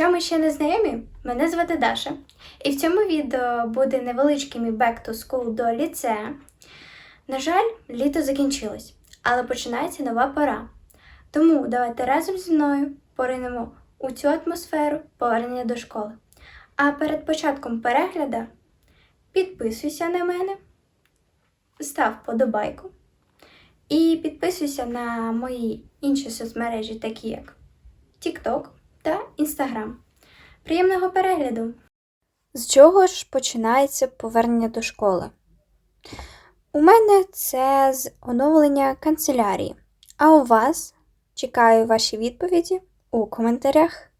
Якщо ми ще не знайомі, мене звати Даша, і в цьому відео буде невеличкий мій back to school до ліцею. На жаль, літо закінчилось, але починається нова пора. Тому давайте разом зі мною поринемо у цю атмосферу повернення до школи. А перед початком перегляду підписуйся на мене, став подобайку і підписуйся на мої інші соцмережі, такі як TikTok та Інстаграм. Приємного перегляду! З чого ж починається повернення до школи? У мене це з оновлення канцелярії. А у вас чекаю ваші відповіді у коментарях.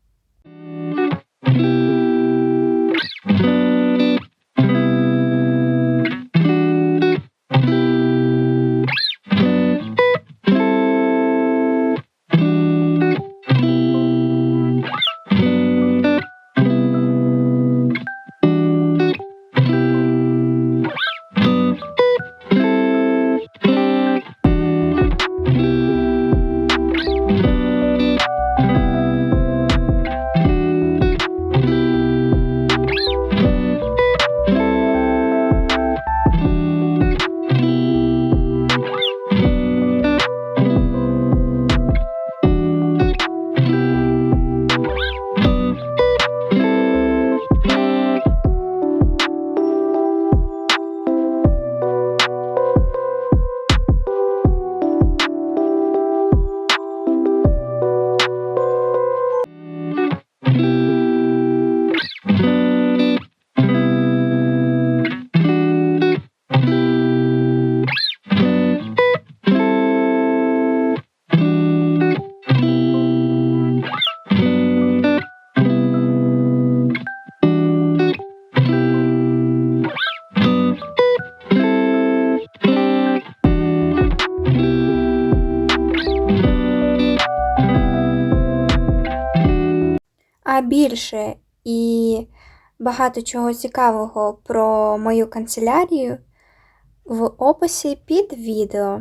Більше і багато чого цікавого про мою канцелярію в описі під відео.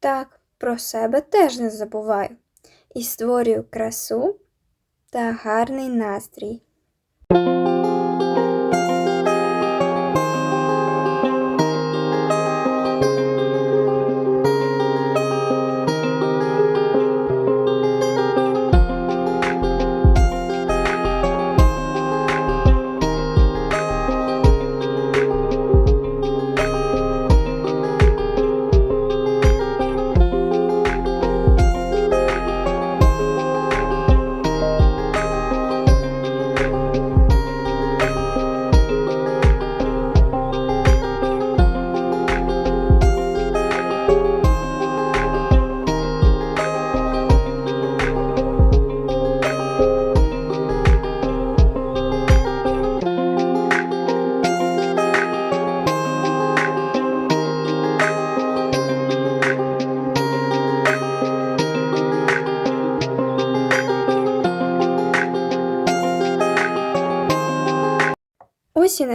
Так, про себе теж не забуваю. І створюю красу та гарний настрій.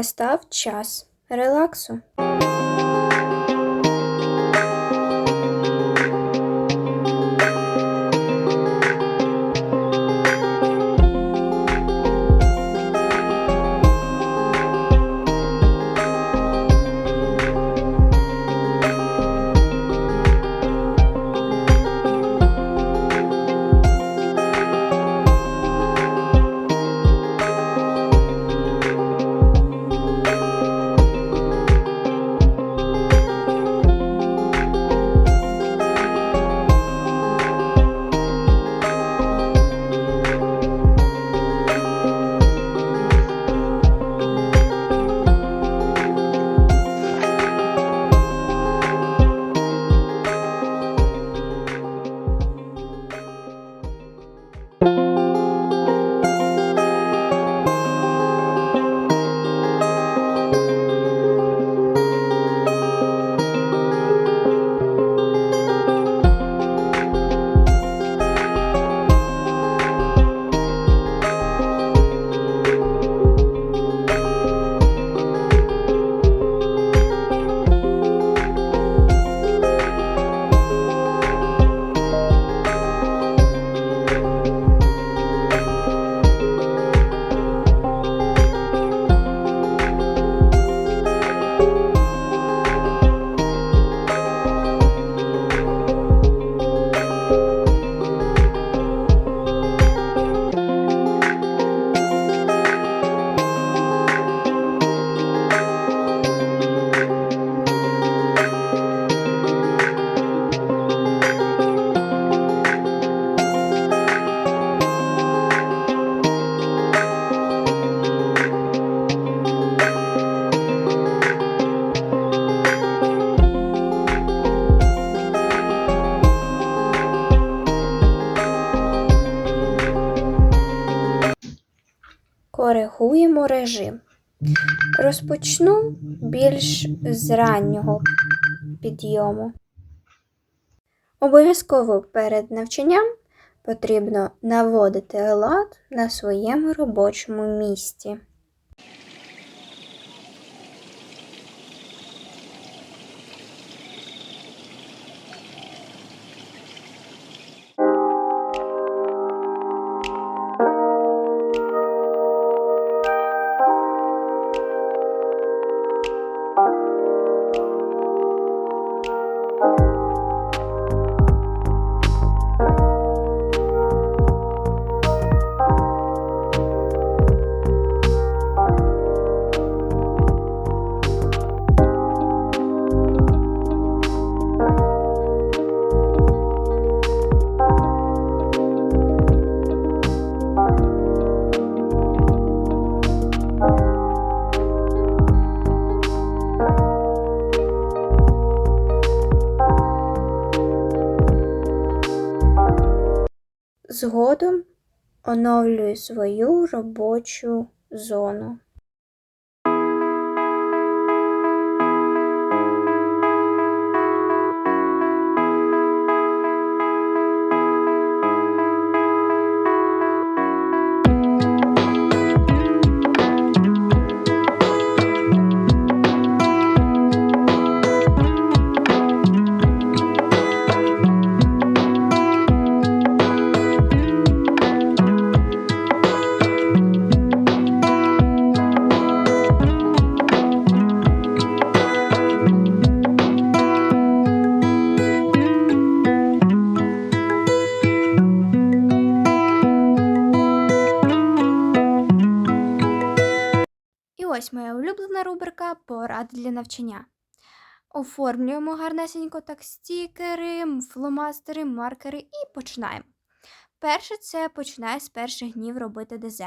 Настав час релаксу. Коригуємо режим. Розпочну більш з раннього підйому. Обов'язково перед навчанням потрібно наводити лад на своєму робочому місці. Згодом оновлюю свою робочу зону. Рубрика Поради для навчання. Оформлюємо гарнесенько так стікери, фломастери, маркери і починаємо. Перше, це починаю з перших днів робити ДЗ.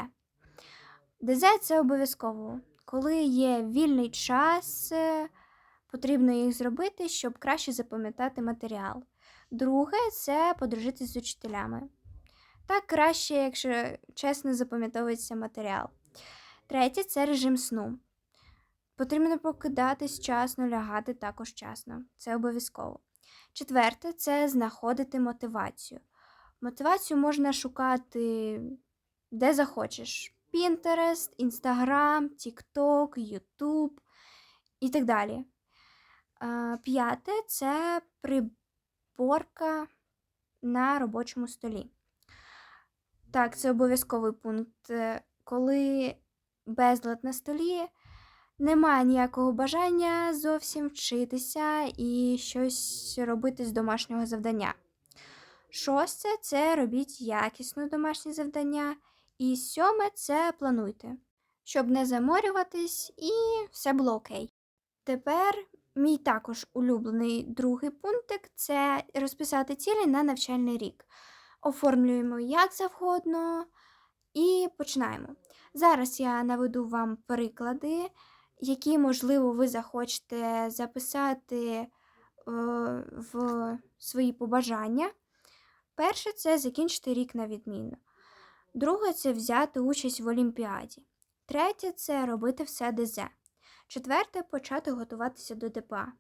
ДЗ це обов'язково. Коли є вільний час, е, потрібно їх зробити, щоб краще запам'ятати матеріал. Друге це подружитися з учителями. Так краще, якщо чесно запам'ятовується матеріал. Третє це режим сну. Потрібно покидатись вчасно, лягати також вчасно. Це обов'язково. Четверте це знаходити мотивацію. Мотивацію можна шукати де захочеш: Pinterest, Instagram, TikTok, YouTube і так далі. П'яте це приборка на робочому столі. Так, це обов'язковий пункт. Е, Коли безлад на столі, немає ніякого бажання зовсім вчитися і щось робити з домашнього завдання. Шосте це робіть якісно домашнє завдання. І сьоме це плануйте, щоб не заморюватись і все було окей. Тепер мій також улюблений другий пунктик це розписати цілі на навчальний рік. Оформлюємо як завгодно і починаємо. Зараз я наведу вам приклади, які, можливо, ви захочете записати е, в свої побажання. Перше це закінчити рік на відмінно. Друге це взяти участь в Олімпіаді. Третє це робити все ДЗ. Четверте почати готуватися до ДПА.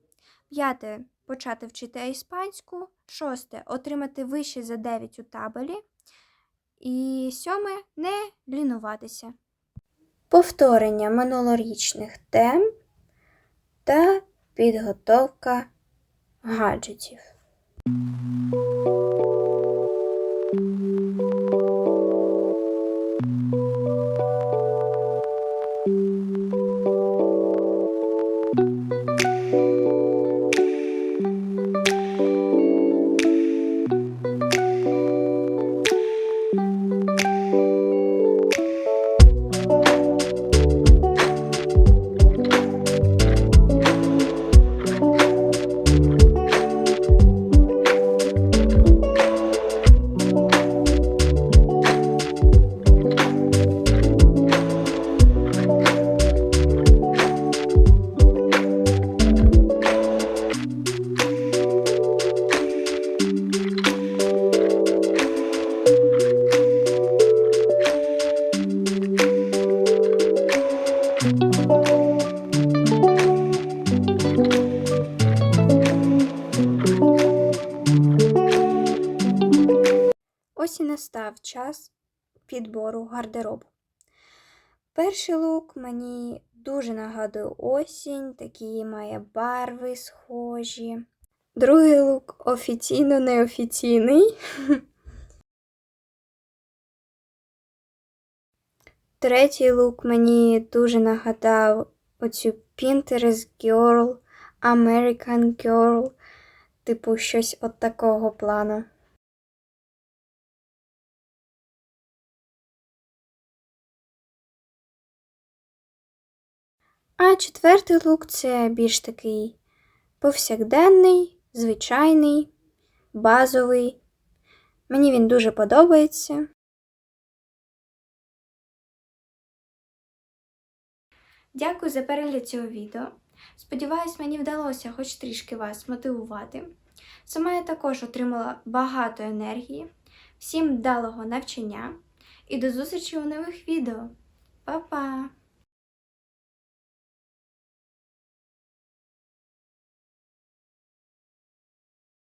П'яте почати вчити іспанську. Шосте отримати вище за 9 у табелі. І сьоме не лінуватися. Повторення минулорічних тем та підготовка гаджетів. Настав час підбору гардеробу. Перший лук мені дуже нагадує осінь, такі має барви схожі. Другий лук офіційно неофіційний. Третій лук мені дуже нагадав оцю Pinterest Girl, American Girl, типу щось от такого плану. А четвертий лук це більш такий повсякденний, звичайний, базовий. Мені він дуже подобається. Дякую за перегляд цього відео. Сподіваюсь, мені вдалося хоч трішки вас мотивувати. Сама я також отримала багато енергії. Всім вдалого навчання і до зустрічі у нових відео. Па-па!